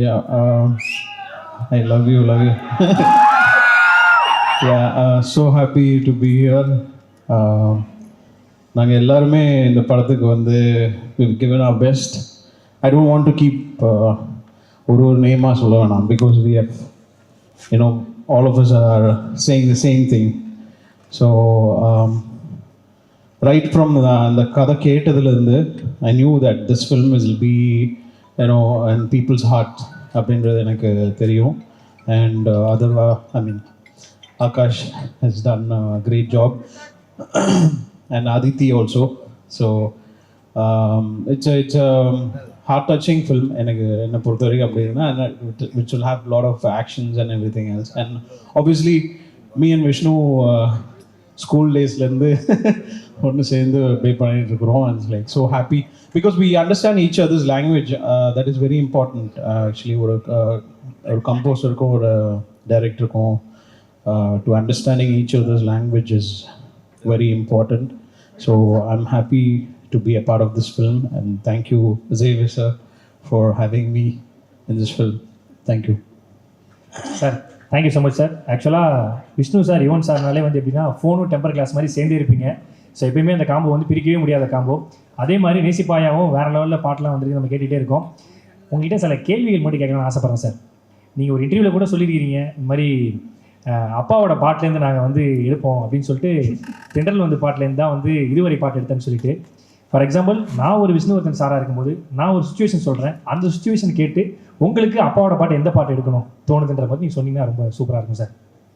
Yeah, uh, I love you, love you. yeah, uh, so happy to be here. Um, uh, நாங்கள் எல்லாருமே இந்த படத்துக்கு வந்து given our best I don't want to keep ஒரு ஒரு நேமாக சொல்ல வேணாம் because we have you know all of us are saying the same thing so right from அந்த கதை கேட்டதுலேருந்து I knew that this film is B you know and people's heart அப்படின்றது எனக்கு தெரியும். And Atharvaa I mean Akash has done great job and Aditi also so it's it's heart touching film எனக்கு என்னை பொறுத்த வரைக்கும் அப்படின்னா which will have lot of actions and every thing else and obviously me and Vishnu school டேஸ்லேருந்து ஒன்று சேர்ந்து play பண்ணிட்டு இருக்கிறோம் and like so happy because we understand each other's language that is very important actually ஒரு uh, ஒரு கம்போசருக்கும் ஒரு டைரக்டருக்கும் to understanding each other's language is very important. So I'm happy to be a part of this film and thank you, Xavier sir, for having me in this film. Thank you. Sir thank you so much sir ஆக்சுவலாக Vishnu sir Yuvan சார்னாலே வந்து எப்படின்னா ஃபோனும் temper glass மாதிரி சேர்ந்தே இருப்பீங்க so எப்பயுமே அந்த combo வந்து பிரிக்கவே முடியாத காம்போ அதே மாதிரி நேசிப்பாயாவும் வேறு லெவலில் பாட்டெலாம் வந்துருக்கு நம்ம கேட்டுகிட்டே இருக்கோம். உங்ககிட்ட சில கேள்விகள் மட்டும் கேட்கணும்னு ஆசைப்பட்றேன் சார் நீங்கள் ஒரு இன்டர்வியூவில் கூட சொல்லியிருக்கிறீங்க இந்த மாதிரி அப்பாவோட பாட்டிலேருந்து நாங்கள் வந்து எடுப்போம் அப்படின்னு சொல்லிட்டு தென்றல் வந்து பாட்டிலேருந்து தான் வந்து இதுவரை பாட்டு எடுத்தேன்னு சொல்லிட்டு. ஃபார் எக்ஸாம்பிள் நான் ஒரு விஷ்ணுவர்தன் சாராக இருக்கும்போது நான் ஒரு சுச்சுவேஷன் சொல்கிறேன் அந்த சுச்சுவேஷன் கேட்டு உங்களுக்கு அப்பாவோட பாட்டு எந்த பாட்டு எடுக்கணும் தோணுதுன்ற மாதிரி நீங்கள் சொன்னீங்கன்னா ரொம்ப சூப்பராக இருக்கும் சார்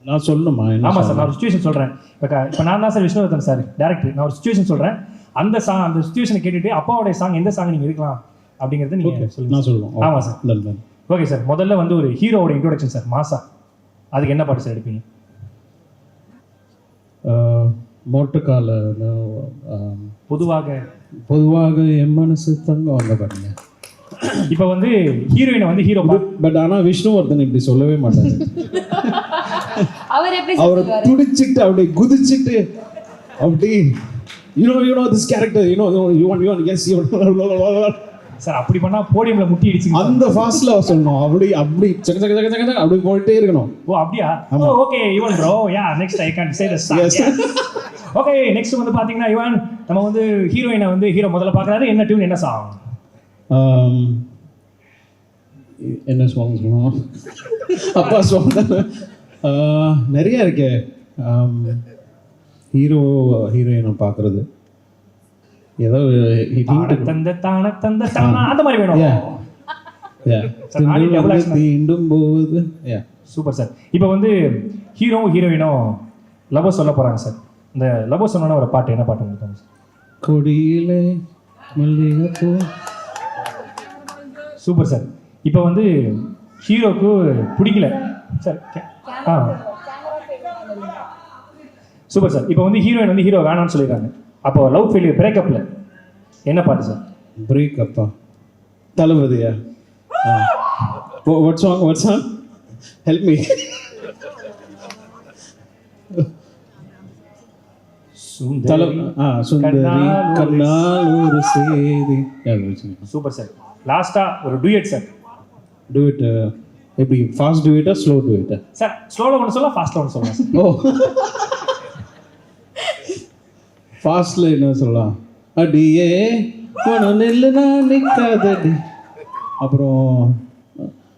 நான் சொல்லணுமா? ஆமாம் சார் நான் ஒரு சுச்சுவேஷன் சொல்கிறேன் இப்போ இப்போ நான் தான் சார் விஷ்ணுவர்தன் சார் டேரக்டர் நான் ஒரு சுச்சுவேஷன் சொல்கிறேன் அந்த சாங் அந்த சுச்சுவேஷனை கேட்டுட்டு அப்பாவோட சாங் எந்த சாங் நீங்கள் எடுக்கலாம்? அப்படிங்கிறத நீங்கள் சொல்லுங்கள் நான் சொல்லுவோம் ஆமாம் சார். ஓகே சார் முதல்ல வந்து ஒரு ஹீரோவோட இன்ட்ரோடக்ஷன் சார் மாசா. அதுக்கு என்ன பாட்டு சார் எடுப்பீங்க? மோட்டுக்கால பொதுவாக. பொதுவாக என் மனசு தங்கம். வந்த பாருங்க இப்போ வந்து ஹீரோயினை வந்து ஹீரோ பட் ஆனால் விஷ்ணுவர்தன் இப்படி சொல்லவே மாட்டாரு. அவர் எப்படி அவரை துடிச்சிட்டு அப்படியே குதிச்சிட்டு அப்படி you know you know this character you know you you yes you sir அப்படி பண்ணால் போடியமில் முட்டி அடிச்சுங்க அந்த ஃபாஸ்ட்ல சொல்லணும். அப்படி அப்படி சக சக சக சக அப்படி போயிட்டே இருக்கணும். ஓ அப்படியா? ஓ okay Yuvan bro yeah next I can say the Yes. Okay next வந்து பாத்தீங்கன்னா யுவன் நம்ம வந்து ஹீரோயினை வந்து ஹீரோ முதல்ல பார்க்கறாரு என்ன டியூன் என்ன சாங் Um, என்ன சாங் சொல்லணும் அப்பா சாங் நிறைய இருக்கே. ஹீரோ ஹீரோயினை பார்க்குறது. ஏதோ தந்த தான தந்த தான அந்த மாதிரி வேணும். தீண்டும் போது. சூப்பர் சார் இப்போ வந்து ஹீரோவும் ஹீரோயினும் லவ் சொல்ல போறாங்க சார் இந்த லவ் சொன்னோன்னா ஒரு பாட்டு என்ன பாட்டு உங்களுக்கு சார் கொடியிலே மல்லிகைப்பூ சூப்பர் சார் இப்போ வந்து ஹீரோக்கு பிடிக்கல. சார் கே- ஆ. சூப்பர் சார் இப்போ வந்து ஹீரோயின் வந்து ஹீரோ வேணாம்னு சொல்லிடுறாங்க. அப்போ லவ் ஃபெயிலியர் பிரேக்கப்பில் என்ன பாட்டு சார் பிரேக் அப்பா தளபதியா? What song what song help me super sir லாஸ்ட்டாக ஒரு டூயட் சார் டூ இட் எப்படி? ஃபாஸ்ட் டூ இட்டா ஸ்லோ டூ இட்டா சார் ஸ்லோவில் ஒன்று சொல்லலாம் ஃபாஸ்ட்டில் ஒன்று சொல்லலாம் ஓ. ஃபாஸ்ட்ல என்ன சொல்லலாம்? அடியே உன நெல்லு நான் நிற்காதடி அப்புறம்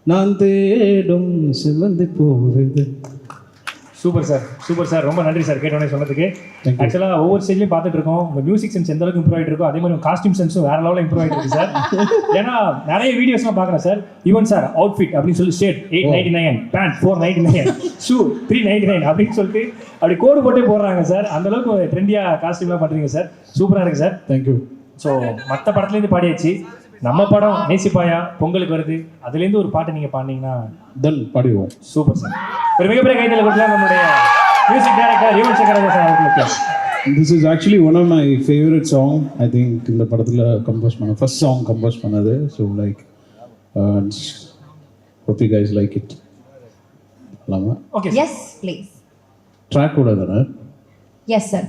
நான் தேடும் சிவந்து போகுது சூப்பர் சார் சூப்பர் சார் ரொம்ப நன்றி சார் கேட்டோன்னே சொன்னதுக்கு. ஆக்சுவலாக ஒவ்வொரு ஸ்டேஜ்லையும் பார்த்துட்டு இருக்கோம். உங்கள் மியூசிக் சென்ஸ் எந்த அளவுக்கு இம்ப்ரூவ் ஆகிட்டு இருக்கோ அதே மாதிரி காஸ்டியூம் சென்ஸும் வேற லெவலில் இம்ப்ரூவ் ஆகிட்டு இருக்கு சார் ஏன்னா நிறைய வீடியோஸ்லாம் பார்க்குறேன் சார் ஈவன் சார் அவுட்ஃபிட் அப்படின்னு சொல்லி shirt eight ninety nine pant four ninety nine shoe three ninety nine அப்படின்னு சொல்லிட்டு அப்படி கோடு போட்டே போடுறாங்க சார் அந்த அளவுக்கு ட்ரெண்டியாக காஸ்டியூம்லாம் பண்ணுறீங்க சார் சூப்பராக இருக்குது சார் தேங்க்யூ ஸோ மற்ற படத்துலேருந்து பாடியாச்சு. நம்ம படம் நேசிப்பாயா? பொங்கலுக்கு வருது. அதுலேருந்து ஒரு பாட்டு நீங்கள் பாடினீங்கன்னா தென் பாடிடுவோம். சூப்பர் சார் ஒரு மிகப்பெரிய கைத்தல கொடுக்கலாம் நம்முடைய music director Yuvan Shankar Raja sir அவர்களுக்கு this is actually one of my favourite song I think இந்த படத்தில் கம்போஸ் பண்ண ஃபர்ஸ்ட் சாங் கம்போஸ் பண்ணது. So like hope you guys like it இல்லாமல் ஓகே எஸ் ப்ளீஸ் ட்ராக் கூட தானே? Yes sir.